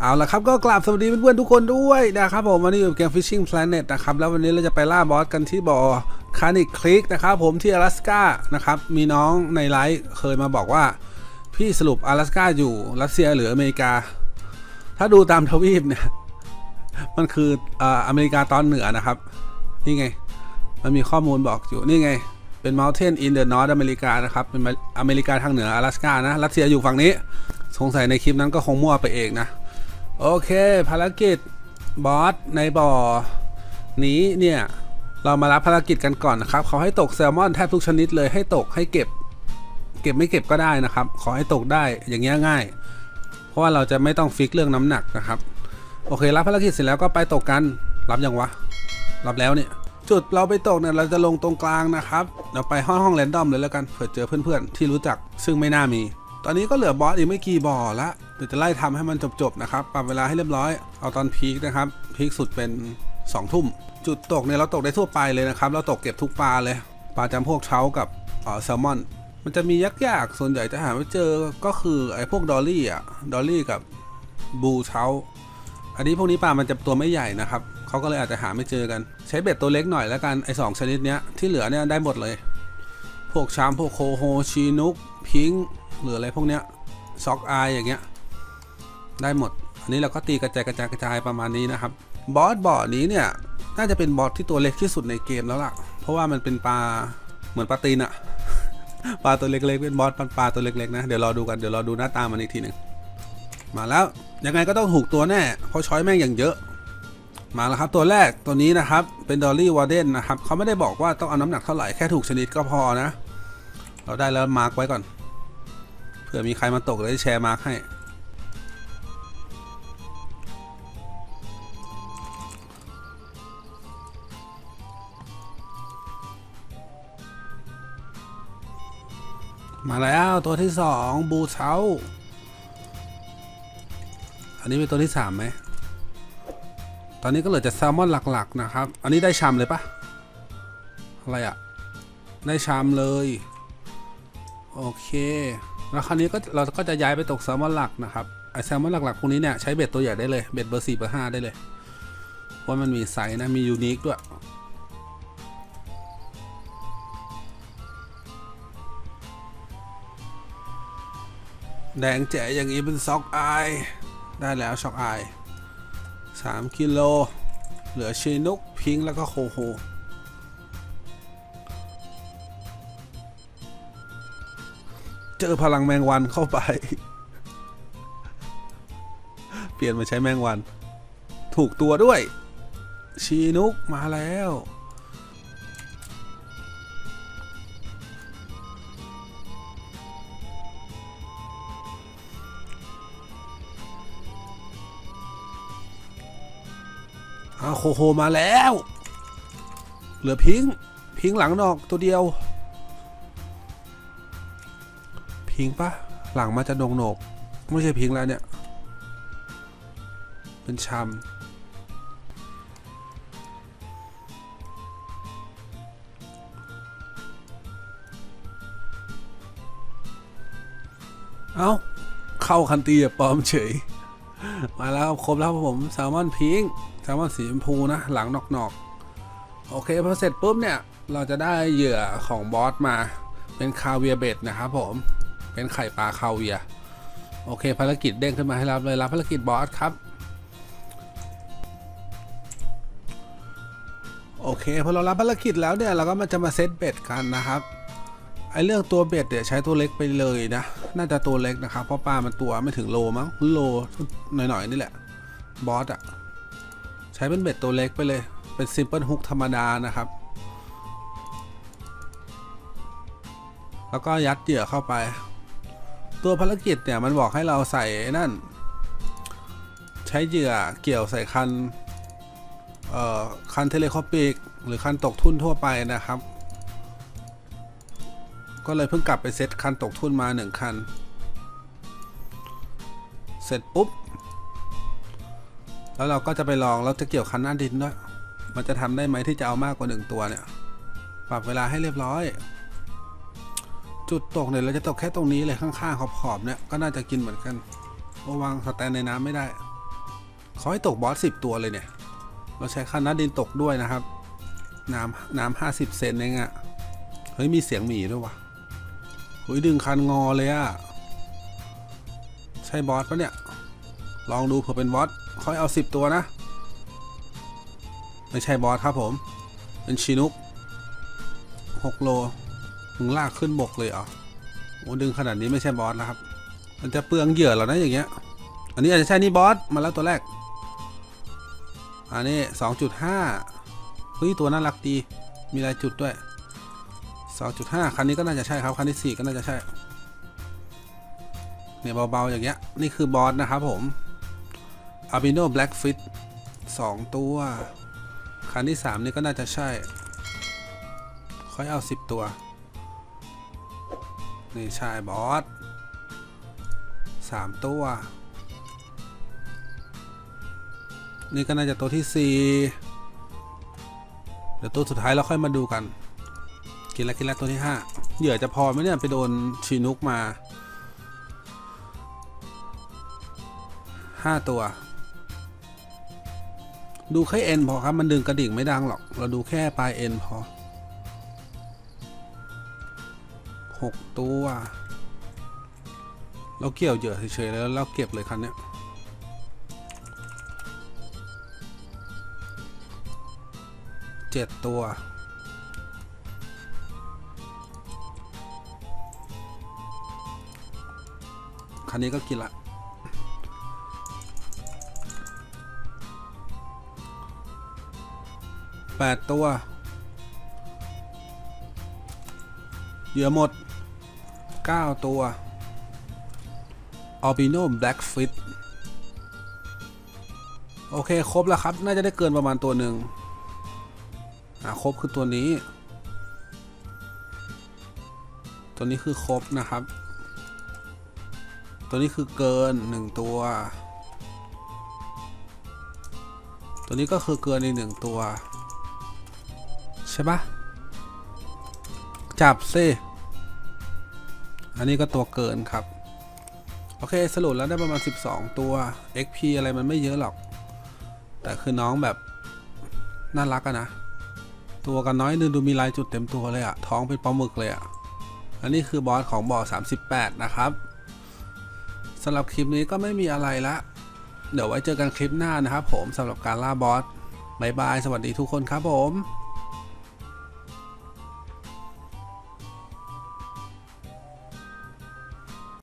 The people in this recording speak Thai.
เอาละครับก็กราบสวัสดีเพื่อนๆทุกคนด้วยนะครับผมวันนี้อยู่เกม Fishing Planet นะครับแล้ววันนี้เราจะไปล่าบอสกันที่บ่อคานิคลิกนะครับผมที่阿拉สกานะครับมีน้องในไลฟ์เคยมาบอกว่า พี่สรุป阿拉สกาอยู่รัสเซียหรืออเมริกา ถ้าดูตามทวีปเนี่ย มันคืออ่าอเมริกาตอนเหนือนะครับ นี่ไง มันมีข้อมูลบอกอยู่นี่ไง เป็น Mountain in the North America นะครับ เป็นอเมริกาทางเหนือ阿拉สกานะ รัสเซียอยู่ฝั่งนี้ สงสัยในคลิปนั้นก็คงมั่วไปเองนะ โอเคภารกิจบอสในบ่อนี้เนี่ยเรามารับภารกิจกันก่อนนะครับเขาให้ตกแซลมอนแทบทุกชนิดเลยให้ตกให้เก็บ เก็บไม่เก็บก็ได้นะครับ ขอให้ตกได้อย่างเงี้ยง่าย เพราะว่าเราจะไม่ต้องฟิกเรื่องน้ำหนักนะครับ โอเครับภารกิจเสร็จแล้วก็ไปตกกันรับยังวะรับแล้วเนี่ยจุดเราไปตกเนี่ยเราจะลงตรงกลางนะครับเราไปห้องห้องแรนดอมเลยแล้วกันเผื่อเจอเพื่อนๆที่รู้จักซึ่งไม่น่ามี ตอนนี้ก็เหลือบอสอีกไม่กี่บ่อละเดี๋ยวจะไล่ทำให้มันจบๆนะครับ ปรับเวลาให้เรียบร้อย เอาตอนพีคนะครับ พีคสุดเป็น2ทุ่ม จุดตกเนี่ยเราตกได้ทั่วไปเลยนะครับ เราตกเก็บทุกปลาเลย ปลาจำพวกเช้ากับแซลมอน มันจะมียากๆ ส่วนใหญ่จะหาไม่เจอ ก็คือไอ้พวกดอลลี่อะ ดอลลี่กับบูเช้า อันนี้พวกนี้ปลามันจะตัวไม่ใหญ่นะครับ เขาก็เลยอาจจะหาไม่เจอกัน ใช้เบ็ดตัวเล็กหน่อยแล้วกัน ไอ้สองชนิดเนี้ยที่เหลือเนี่ยได้หมดเลย พวกชามพวกโคโฮชีนุก พิงค์ หรืออะไรพวกเนี้ยซ็อกอายอย่างเงี้ยได้หมด อันนี้เราก็ตีกระจายกระจายกระจายประมาณนี้นะครับบอสบ่อนี้เนี่ยน่าจะเป็นบอสที่ตัวเล็กที่สุดในเกมแล้วล่ะ เพราะว่ามันเป็นปลาเหมือนปลาตีนอะปลาตัวเล็กๆเป็นบอสปลาตัวเล็กๆนะเดี๋ยวรอดูกันเดี๋ยวรอดูหน้าตามันอีกทีหนึ่งมาแล้วยังไงก็ต้องถูกตัวแน่เพราะช้อยแม่งอย่างเยอะ มาแล้วครับตัวแรกตัวนี้นะครับเป็นดอลลี่วอร์เดนนะครับเขาไม่ได้บอกว่าต้องเอาน้ำหนักเท่าไหร่แค่ถูกชนิดก็พอนะ เราได้แล้วมาร์กไว้ก่อน เผื่อมีใครมาตกเลยแชร์มาร์กให้ มาแล้วตัวที่สองบูเช้า อันนี้เป็นตัวที่สามไหม ตอนนี้ก็เหลือจะแซลมอนหลักๆนะครับ อันนี้ได้ชามเลยปะอะไรอะได้ชามเลย โอเค แล้วคราวนี้ก็เราก็จะย้ายไปตกแซลมอนหลักนะครับไอแซลมอนหลักๆพวกนี้เนี่ยใช้เบ็ดตัวใหญ่ได้เลยเบ็ดเบอร์สี่เบอร์ห้าได้เลยเพราะมันมีไซส์นะมียูนิคด้วยแดงแจ๋อย่างนี้เป็นซ็อกอายได้แล้วช็อกอายสามกิโลเหลือชีนุกพิงแล้วก็โคโฮ เจอพลังแมงวันเข้าไป เปลี่ยนมาใช้แมงวัน ถูกตัวด้วย ชีนุกมาแล้ว อาโคโฮมาแล้ว เหลือพิง พิงหลังนอกตัวเดียว พิงปะหลังมาจะโหนกโหนกไม่ใช่พิงแล้วเนี่ย เป็นชามเอา้า เข้าคันตีอะปลอมเฉย มาแล้วครบแล้วครับผมแซลมอนพิงแซลมอนสีชมพูนะ หลังนอกๆ โอเคพอเสร็จปุ๊บเนี่ย เราจะได้เหยื่อของบอสมาเป็นคาเวียเบ็ดนะครับผม เป็นไข่ปลาคาเวียโอเค ภารกิจเด้งขึ้นมาให้รับเลยรับภารกิจบอสครับ โอเคพอเรารับภารกิจแล้วเนี่ยเราก็มาจะมาเซตเบ็ดกันนะครับไอเรื่องตัวเบ็ดเนี่ยใช้ตัวเล็กไปเลยนะ น่าจะตัวเล็กนะครับ เพราะปลามันตัวไม่ถึงโลมั้งโลหน่อยๆนี่แหละ บอสอะใช้เป็นเบ็ดตัวเล็กไปเลย เป็นซิมเปิลฮุกธรรมดานะครับ แล้วก็ยัดเหยื่อเข้าไป ตัวภารกิจเนี่ยมันบอกให้เราใส่นั่น ใช้เหยื่อเกี่ยวใส่คันเอ่อคันเทเลคอปิกหรือคันตกทุ่นทั่วไปนะครับ ก็เลยเพิ่งกลับไปเซตคันตกทุ่นมาหนึ่งคัน เสร็จปุ๊บ แล้วเราก็จะไปลองเราจะเกี่ยวคันหน้าดินด้วย มันจะทำได้ไหมที่จะเอามากกว่าหนึ่งตัวเนี่ย ปรับเวลาให้เรียบร้อย จุดตกเนี่ยเราจะตกแค่ตรงนี้เลยข้างๆขอบๆเนี่ยก็น่าจะกินเหมือนกันเพราะวางสแตนในน้ำไม่ได้เขาให้ตกบอสสิบตัวเลยเนี่ย เราใช้คันนัดดินตกด้วยนะครับ น้ำน้ำห้าสิบเซนเองอะเฮ้ยมีเสียงหมีด้วยวะเฮ้ยดึงคันงอเลยอะใช่บอสปะเนี่ย ลองดูเผื่อเป็นบอสเขาให้เอาสิบตัวนะ ไม่ใช่บอสครับผม เป็นชินุกหกโล มึงลากขึ้นบกเลยเหรอโอ้ดึงขนาดนี้ไม่ใช่บอสแล้วครับ มันจะเปลืองเหยื่อเรานะอย่างเงี้ย อันนี้อาจจะใช่นี่บอสมาแล้วตัวแรก อันนี้สองจุดห้าเฮ้ยตัวน่ารักดี มีลายจุดด้วยสองจุดห้าคันนี้ก็น่าจะใช่ครับ คันที่สี่ก็น่าจะใช่ เนี่ยเบาๆอย่างเงี้ย นี่คือบอสนะครับผม Albino Blackfit สองตัว คันที่สามนี่ก็น่าจะใช่ค่อยเอาสิบตัว นี่ใช่บอสสามตัว นี่ก็น่าจะตัวที่สี่เดี๋ยวตัวสุดท้ายเราค่อยมาดูกัน กินแล้วกินแล้วตัวที่ห้าเหยื่อจะพอไหมเนี่ยไปโดนชีนุกมาห้าตัว ดูแค่เอ็นพอครับ มันดึงกระดิ่งไม่ดังหรอก เราดูแค่ปลายเอ็นพอ หกตัว เราเกี่ยวเยื่อเฉยๆแล้วเราเก็บเลยคันเนี้ยเจ็ดตัว คันนี้ก็กินละแปดตัว เหยื่อหมด เก้าตัว Albino Blackfit โอเค ครบแล้วครับ น่าจะได้เกินประมาณตัวหนึ่งอ่าครบคือตัวนี้ ตัวนี้คือครบนะครับ ตัวนี้คือเกินหนึ่งตัว ตัวนี้ก็คือเกินอีกหนึ่งตัว ใช่ปะจับซิ อันนี้ก็ตัวเกินครับ โอเคสรุปแล้วได้ประมาณ 12 ตัว XP อะไรมันไม่เยอะหรอก แต่คือน้องแบบ น่ารักอะนะ ตัวกันน้อยนึงดูมีลายจุดเต็มตัวเลยอะท้องเป็นปลาหมึกเลยอะอันนี้คือบอสของบ่อ38 นะครับสำหรับคลิปนี้ก็ไม่มีอะไรละ เดี๋ยวไว้เจอกันคลิปหน้านะครับผมสำหรับการล่าบอสบายบาย สวัสดีทุกคนครับผม